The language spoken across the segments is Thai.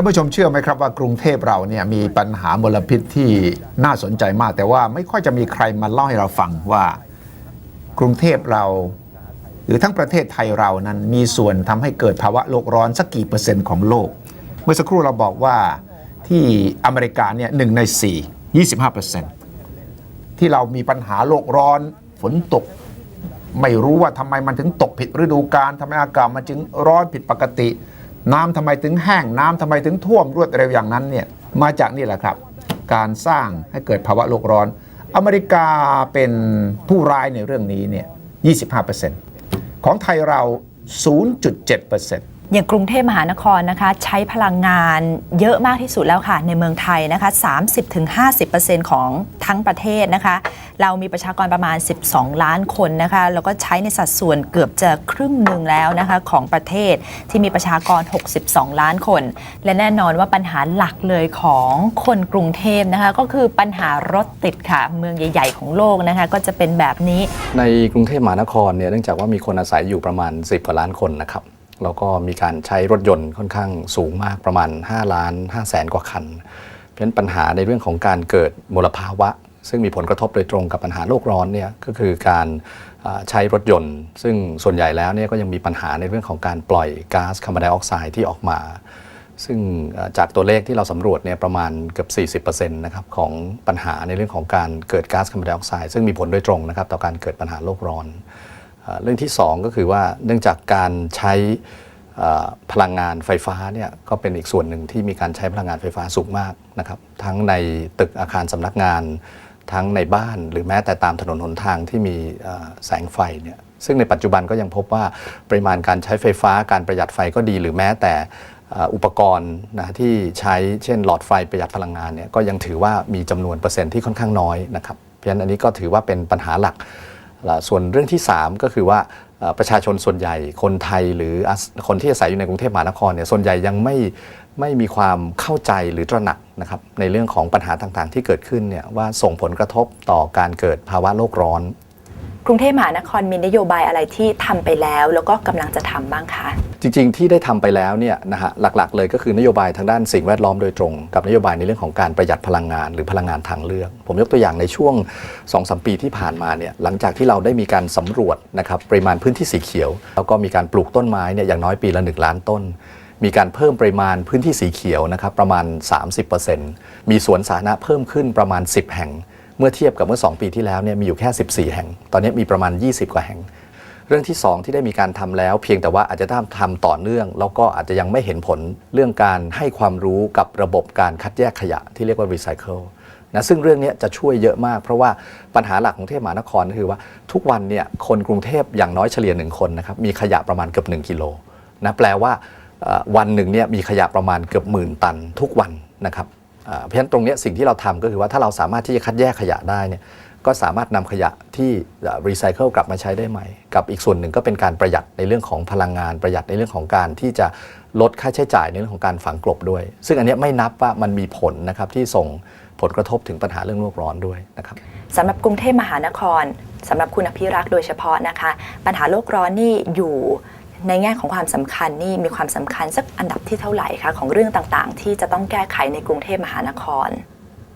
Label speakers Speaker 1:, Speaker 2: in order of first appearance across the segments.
Speaker 1: านผู้ชมเชื่อไหมครับว่ากรุงเทพเราเนี่ยมีปัญหามลพิษที่น่าสนใจมาก แต่ว่าไม่ค่อยจะมีใครมาเล่าให้เราฟังว่ากรุงเทพเรา หรือทั้งประเทศไทยเรานั้นมีส่วนทำให้เกิดภาวะโลกร้อนสักกี่เปอร์เซ็นต์ของโลก เมื่อสักครู่เราบอกว่าที่อเมริกาเนี่ยหนึ่งในสี่ยี่สิบห้าเปอร์เซ็นต์ที่เรามีปัญหาโลกร้อนฝนตก ไม่รู้ว่าทำไมมันถึงตกผิดฤดูกาลทำไมอากาศมันจึงร้อนผิดปกติ น้ำทำไมถึงแห้งน้ำทำไมถึงท่วมรวดเร็วอย่างนั้นเนี่ยมาจากนี่แหละครับ การสร้างให้เกิดภาวะโลกร้อน อเมริกาเป็นผู้ร้ายในเรื่องนี้เนี่ย 25%ของไทยเรา 0.7%
Speaker 2: อย่างกรุงเทพมหานครนะคะ ใช้พลังงานเยอะมากที่สุดแล้วค่ะ ในเมืองไทยนะคะ 30-50%ของทั้งประเทศนะคะ เรามีประชากรประมาณ 12 ล้านคนนะคะ แล้วก็ใช้ในสัดส่วนเกือบจะครึ่งหนึ่งแล้วนะคะ ของประเทศที่มีประชากร 62 ล้านคน และแน่นอนว่าปัญหาหลักเลยของคนกรุงเทพนะคะ ก็คือปัญหารถติดค่ะ เมืองใหญ่ ๆ ของโลกนะคะ ก็จะเป็นแบบนี้
Speaker 3: ในกรุงเทพมหานครเนี่ยเนื่องจากว่ามีคนอาศัยอยู่ประมาณ 10กว่าล้านคนนะครับ แล้วก็มีการใช้รถยนต์ค่อนข้างสูงมากประมาณ 5 ล้าน5แสนกว่าคัน เพราะฉะนั้นปัญหาในเรื่องของการเกิดมลภาวะ ซึ่งมีผลกระทบโดยตรงกับปัญหาโลกร้อนเนี่ยก็คือการใช้รถยนต์ ซึ่งส่วนใหญ่แล้วเนี่ยก็ยังมีปัญหาในเรื่องของการปล่อยก๊าซคาร์บอนไดออกไซด์ที่ออกมา ซึ่งจากตัวเลขที่เราสำรวจเนี่ยประมาณเกือบ40%นะครับของปัญหาในเรื่องของการเกิดก๊าซคาร์บอนไดออกไซด์ซึ่งมีผลโดยตรงนะครับต่อการเกิดปัญหาโลกร้อน เรื่องที่ 2 ก็คือว่าเนื่องจากการใช้พลังงานไฟฟ้าเนี่ยก็เป็นอีกส่วนหนึ่งที่มีการใช้พลังงานไฟฟ้าสูงมากนะครับทั้งในตึกอาคารสำนักงาน ทั้งในบ้านหรือแม้แต่ตามถนนหนทางที่มีแสงไฟเนี่ยซึ่งในปัจจุบันก็ยังพบว่าปริมาณการใช้ไฟฟ้าการประหยัดไฟก็ดี หรือแม้แต่อุปกรณ์นะที่ใช้เช่นหลอดไฟประหยัดพลังงานเนี่ยก็ยังถือว่ามีจำนวนเปอร์เซ็นต์ที่ค่อนข้างน้อยนะครับเพราะฉะนั้นอันนี้ก็ถือว่าเป็นปัญหาหลัก ส่วนเรื่องที่ 3 ก็คือว่าประชาชนส่วนใหญ่คนไทยหรือคนที่อาศัยอยู่ในกรุงเทพมหานครเนี่ยส่วนใหญ่ยังไม่ไม่มีความเข้าใจหรือตระหนักนะครับในเรื่องของปัญหาต่างๆ ที่เกิดขึ้นเนี่ยว่าส่งผลกระทบต่อการเกิดภาวะโลกร้อน
Speaker 2: รุงเทพมหานครมีนโยบายอะไรที่ทำไปแล้ว แล้วก็กำลังจะทำบ้างคะ
Speaker 3: จริง ๆ ที่ได้ทำไปแล้วเนี่ยนะฮะหลักๆ เลยก็คือนโยบายทางด้านสิ่งแวดล้อมโดยตรง กับนโยบายในเรื่องของการประหยัดพลังงานหรือพลังงานทางเลือก ผมยกตัวอย่างในช่วง2อสปีที่ผ่านมาเนี่ยหลังจากที่เราได้มีการสำรวจนะครับปริมาณพื้นที่สีเขียว แล้วก็มีการปลูกต้นไม้เนี่ยอย่างน้อยปีละ 1 ล้านต้นมีการเพิ่มปริมาณพื้นที่สีเขียวนะครับประมาณ 30%มีสวนสาธารณะเพิ่มขึ้นประมาณ 10 แห่ง เมื่อเทียบกับเมื่อ 2 ปีที่แล้วเนี่ยมีอยู่แค่ 14 แห่ง ตอนนี้มีประมาณ 20 กว่าแห่ง เรื่องที่ 2 ที่ได้มีการทำแล้ว เพียงแต่ว่าอาจจะต้องทำต่อเนื่อง แล้วก็อาจจะยังไม่เห็นผลเรื่องการให้ความรู้กับระบบการคัดแยกขยะที่เรียกว่ารีไซเคิลนะซึ่งเรื่องนี้จะช่วยเยอะมาก เพราะว่าปัญหาหลักของเทพมหานครก็คือว่าทุกวันเนี่ยคนกรุงเทพอย่างน้อยเฉลี่ยหนึ่งคนนะครับมีขยะประมาณเกือบ1กิโลนะแปลว่าวันหนึ่งเนี่ยมีขยะประมาณเกือบหมื่นตันทุกวันนะครับ เพราะฉะนั้นตรงเนี้ยสิ่งที่เราทำก็คือว่าถ้าเราสามารถที่จะคัดแยกขยะได้เนี่ยก็สามารถนำขยะที่รีไซเคิลกลับมาใช้ได้ใหม่ กับอีกส่วนหนึ่งก็เป็นการประหยัดในเรื่องของพลังงานประหยัดในเรื่องของการที่จะลดค่าใช้จ่ายในเรื่องของการฝังกลบด้วย ซึ่งอันนี้ไม่นับว่ามันมีผลนะครับที่ส่งผลกระทบถึงปัญหาเรื่องโลกร้อนด้วยนะครับ
Speaker 2: สำหรับกรุงเทพมหานครสำหรับคุณอภิรักษ์โดยเฉพาะนะคะ ปัญหาโลกร้อนนี่อยู่ ในแง่ของความสำคัญนี่มีความสำคัญสักอันดับที่เท่าไหร่คะของเรื่องต่างๆ ที่จะต้องแก้ไขในกรุงเทพมหานคร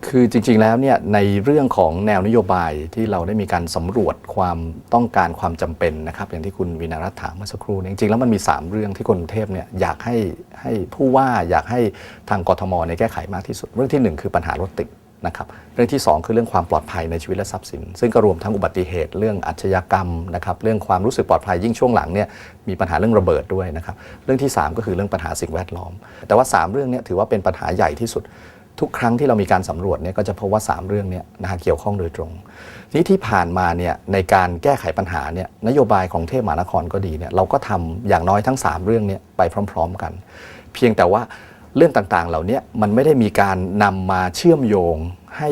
Speaker 3: คือจริงๆแล้วเนี่ยในเรื่องของแนวนโยบายที่เราได้มีการสำรวจความต้องการความจำเป็นนะครับอย่างที่คุณวินารัตถามเมื่อสักครู่นี่ยจริงๆแล้วมันมี 3 เรื่องที่กรุงเทพเนี่ยอยากให้ให้ผู้ว่าอยากให้ทางกทมเนี่ยแก้ไขมากที่สุด เรื่องทีหนึ่1 คือปัญหารถติด นะครับเรื่องที่ 2 คือเรื่องความปลอดภัยในชีวิตและทรัพย์สิน ซึ่งก็รวมทั้งอุบัติเหตุเรื่องอาชญากรรมนะครับเรื่องความรู้สึกปลอดภัยยิ่งช่วงหลังเนี่ยมีปัญหาเรื่องระเบิดด้วยนะครับเรื่องที่ 3 ก็คือเรื่องปัญหาสิ่งแวดล้อม แต่ว่า 3 เรื่องเนี้ถือว่าเป็นปัญหาใหญ่ที่สุดทุกครั้งที่เรามีการสำรวจเนี่ยก็จะพบว่า 3 เรื่องเนี้นะฮะเกี่ยวข้องโดยตรงทีนี้ที่ผ่านมาเนี่ยในการแก้ไขปัญหาเนี่ยนโยบายของเทพมหานครก็ดีเนี่ยเราก็ทำอย่างน้อยทั้ง 3 เรื่องเนี้ไปพร้อม ๆ กัน เพียงแต่ว่า เรื่องต่างๆ เหล่านี้มันไม่ได้มีการนำมาเชื่อมโยงให้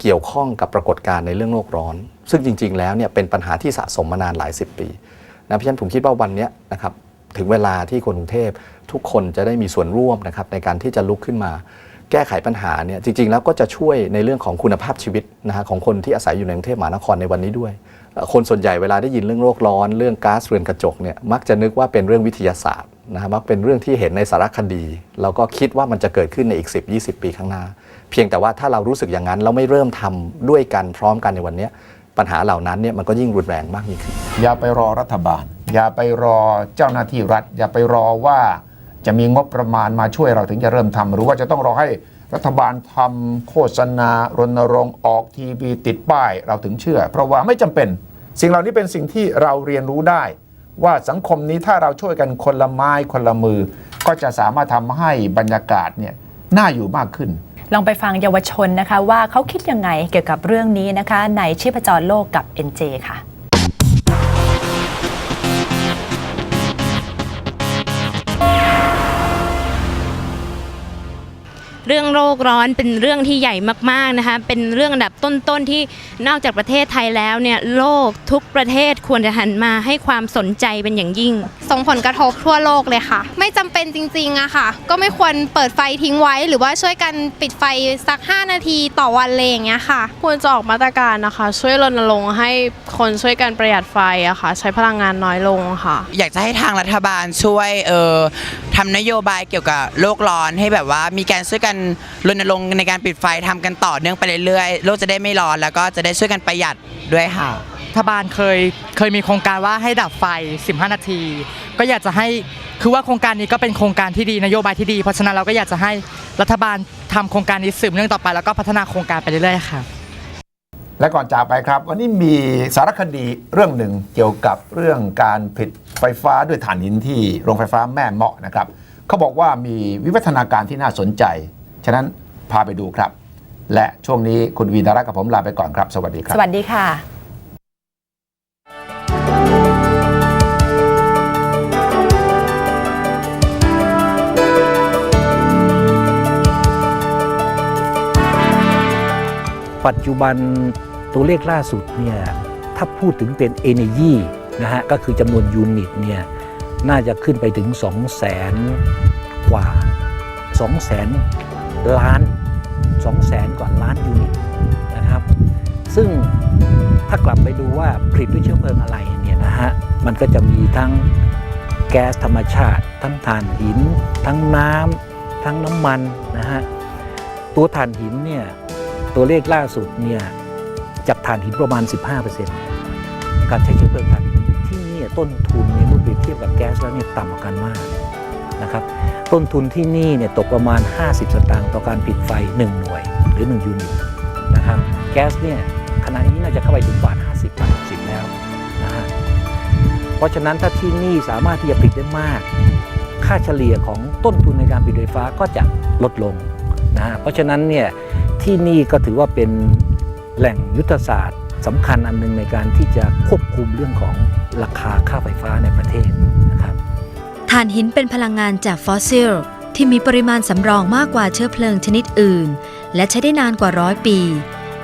Speaker 3: เกี่ยวข้องกับปรากฏการณ์ในเรื่องโลกร้อน ซึ่งจริง ๆ แล้วเนี่ยเป็นปัญหาที่สะสมมานานหลายสิบปีนะเพราะฉะนั้นผมคิดว่าวันนี้นะครับถึงเวลาที่คนกรุงเทพทุกคนจะได้มีส่วนร่วมนะครับในการที่จะลุกขึ้นมา แก้ไขปัญหาเนี่ยจริง ๆ แล้วก็จะช่วยในเรื่องของคุณภาพชีวิตนะฮะของคนที่อาศัยอยู่ในกรุงเทพมหานครในวันนี้ด้วย คนส่วนใหญ่เวลาได้ยินเรื่องโลกร้อน เรื่องก๊าซเรือนกระจกเนี่ยมักจะนึกว่าเป็นเรื่องวิทยาศาสตร์นะฮะมักเป็นเรื่องที่เห็นในสารคดี แล้วก็คิดว่ามันจะเกิดขึ้นในอีก 10 20 ปีข้างหน้า เพียงแต่ว่าถ้าเรารู้สึกอย่างนั้นแล้วไม่เริ่มทำด้วยกันพร้อมกันในวันนี้ปัญหาเหล่านั้นเนี่ยมันก็ยิ่งรุนแรงมากยิ่งขึ้น
Speaker 1: อย่าไปรอรัฐบาล อย่าไปรอเจ้าหน้าที่รัฐ อย่าไปรอว่าจะมีงบประมาณมาช่วยเราถึงจะเริ่มทำหรือว่าจะต้องรอให้รัฐบาลทำโฆษณารณรงค์ออกทีวีติดป้ายเราถึงเชื่อ เพราะว่าไม่จำเป็น สิ่งเหล่านี้เป็นสิ่งที่เราเรียนรู้ได้ ว่าสังคมนี้ถ้าเราช่วยกันคนละไม้คนละมือ ก็จะสามารถทำให้บรรยากาศเนี่ยน่าอยู่มากขึ้น
Speaker 2: ลองไปฟังเยาวชนนะคะว่าเขาคิดยังไงเกี่ยวกับเรื่องนี้นะคะ ในชีพจรโลกกับ NJ ค่ะ
Speaker 4: เรื่องโลกร้อนเป็นเรื่องที่ใหญ่มากๆนะคะ เป็นเรื่องอันดับต้นๆที่นอกจากประเทศไทยแล้วเนี่ยโลกทุกประเทศควรจะหันมาให้ความสนใจเป็นอย่างยิ่ง
Speaker 5: ส่งผลกระทบทั่วโลกเลยค่ะ ไม่จำเป็นจริงๆอะค่ะ ก็ไม่ควรเปิดไฟทิ้งไว้ หรือว่าช่วยกันปิดไฟสัก 5 นาทีต่อวันเลยอย่างเงี้ยค่ะ
Speaker 6: ควรจะออกมาตรการนะคะ ช่วยรณรงค์ให้คนช่วยกันประหยัดไฟอะค่ะ ใช้พลังงานน้อยลงค่ะ
Speaker 7: อยากจะให้ทางรัฐบาลช่วยเออทำนโยบายเกี่ยวกับโลกร้อนให้แบบว่ามีการช่วยกันรณรงค์ในการปิดไฟทำกันต่อเนื่องไปเรื่อยๆโลกจะได้ไม่ร้อนแล้วก็จะได้ช่วยกันประหยัดด้วยค่ะ
Speaker 8: รั ฐบาลเคยเคยมีโครงการว่าให้ดับไฟ 15 นาที ก็อยากจะให้คือว่าโครงการนี้ก็เป็นโครงการที่ดีนโยบายที่ดี เพราะฉะนั้นเราก็อยากจะให้รัฐบาลทำโครงการนี้สืบเนื่องต่อไป แล้วก็พัฒนาโครงการไปเรื่อยๆค่ะ
Speaker 1: และก่อนจากไปครับ วันนี้มีสารคดีเรื่องหนึ่งเกี่ยวกับเรื่องการผลิตไฟฟ้าด้วยถ่านหินที่โรงไฟฟ้าแม่เมาะนะครับเขาบอกว่ามีวิวัฒนาการที่น่าสนใจ ฉะนั้นพาไปดูครับ และช่วงนี้คุณวีนารักษ์กับผมลาไปก่อนครับ สวัสดีครับ
Speaker 2: สวัสดีค่ะ
Speaker 9: ปัจจุบันตัวเลขล่าสุดเนี่ยถ้าพูดถึงเป็น Energy นะฮะก็คือจำนวนยูนิตเนี่ยน่าจะขึ้นไปถึง 2 0 0แสนกว่า 2 0 0แสนล้าน 2 0 0แสนกว่าล้านยูนิตนะครับ ซึ่งถ้ากลับไปดูว่าผลิตด้วยเชื้อเพลิงอะไรเนี่ยนะฮะมันก็จะมีทั้งแก๊สธรรมชาติ ทั้งถ่านหิน ทั้งน้ำทั้งน้ำมันนะฮะตัวถ่านหินเนี่ย ตัวเลขล่าสุดเนี่ยจากถ่านหินประมาณ 15%การใช้เชื้อเพลิงถ่านหินที่นี่ต้นทุนเนี่ยเมื่อเปรียบเทียบกับแก๊สแล้วเนี่ยต่ำกว่ากันมากนะครับต้นทุนที่นี่เนี่ยตกประมาณ 50 สตางค์ต่อการปิดไฟ 1 หน่วยหรือ 1 ยูนิตนะครับแก๊สเนี่ยขณะนี้น่าจะเข้าไปถึงบาท 50 บาท60แล้วนะฮะเพราะฉะนั้นถ้าที่นี่สามารถที่จะผลิตได้มาก ค่าเฉลี่ยของต้นทุนในการผลิตไฟฟ้าก็จะลดลงนะฮะเพราะฉะนั้นเนี่ย ที่นี่ก็ถือว่าเป็นแหล่งยุทธศาสตร์สำคัญอันหนึงในการที่จะควบคุมเรื่องของราคาค่าไฟฟ้าในประเทศนะครับ
Speaker 10: ถ่านหินเป็นพลังงานจากฟอสซิล ที่มีปริมาณสำรองมากกว่าเชื้อเพลิงชนิดอื่น และใช้ได้นานกว่าร้อยปี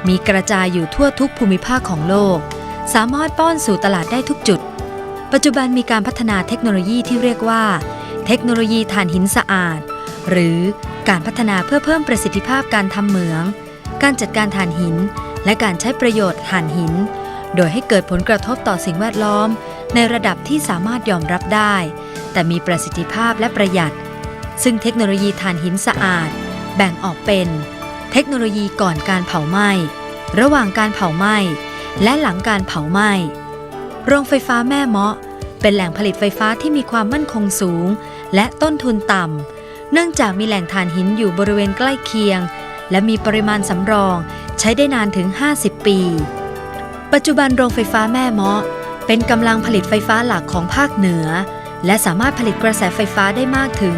Speaker 10: มีกระจายอยู่ทั่วทุกภูมิภาคของโลก สามารถป้อนสู่ตลาดได้ทุกจุด ปัจจุบันมีการพัฒนาเทคโนโลยีที่เรียกว่า เทคโนโลยีถ่านหินสะอาด หรือ การพัฒนาเพื่อเพิ่มประสิทธิภาพการทำเหมือง การจัดการถ่านหิน และการใช้ประโยชน์ถ่านหิน โดยให้เกิดผลกระทบต่อสิ่งแวดล้อม ในระดับที่สามารถยอมรับได้ แต่มีประสิทธิภาพและประหยัด ซึ่งเทคโนโลยีถ่านหินสะอาด แบ่งออกเป็น เทคโนโลยีก่อนการเผาไหม้ ระหว่างการเผาไหม้ และหลังการเผาไหม้ โรงไฟฟ้าแม่เมาะ เป็นแหล่งผลิตไฟฟ้าที่มีความมั่นคงสูง และต้นทุนต่ำ เนื่องจากมีแหล่งถ่านหินอยู่บริเวณใกล้เคียง และมีปริมาณสำรองใช้ได้นานถึง 50 ปี ปัจจุบันโรงไฟฟ้าแม่เมาะ เป็นกำลังผลิตไฟฟ้าหลักของภาคเหนือ และสามารถผลิตกระแสไฟฟ้าได้มากถึง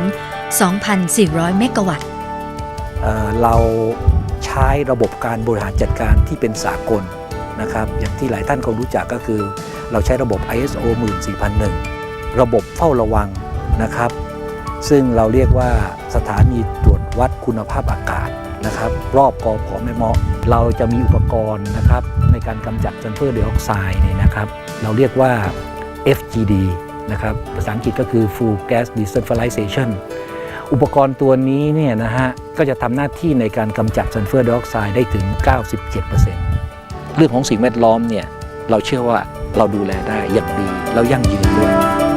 Speaker 10: 2,400 เมกะวัตต์
Speaker 9: เราใช้ระบบการบริหารจัดการที่เป็นสากลนะครับอย่างที่หลายท่านคงรู้จักก็คือ เราใช้ระบบ ISO 14001 ระบบเฝ้าระวังนะครับ ซึ่งเราเรียกว่าสถานีตรวจวัดคุณภาพอากาศนะครับ รอบกอผอแม่เมาะ เราจะมีอุปกรณ์นะครับ ในการกำจัดซัลเฟอร์ไดออกไซด์เนี่ยนะครับ เราเรียกว่า FGD นะครับภาษาอังกฤษก็คือ Full Gas Desulfurization อุปกรณ์ตัวนี้เนี่ยนะฮะก็จะทำหน้าที่ในการกำจัดซัลเฟอร์ไดออกไซด์ได้ถึง 97%เรื่องของสิ่งแวดล้อมเนี่ยเราเชื่อว่าเราดูแลได้อย่างดีแล้วยั่งยืนด้วย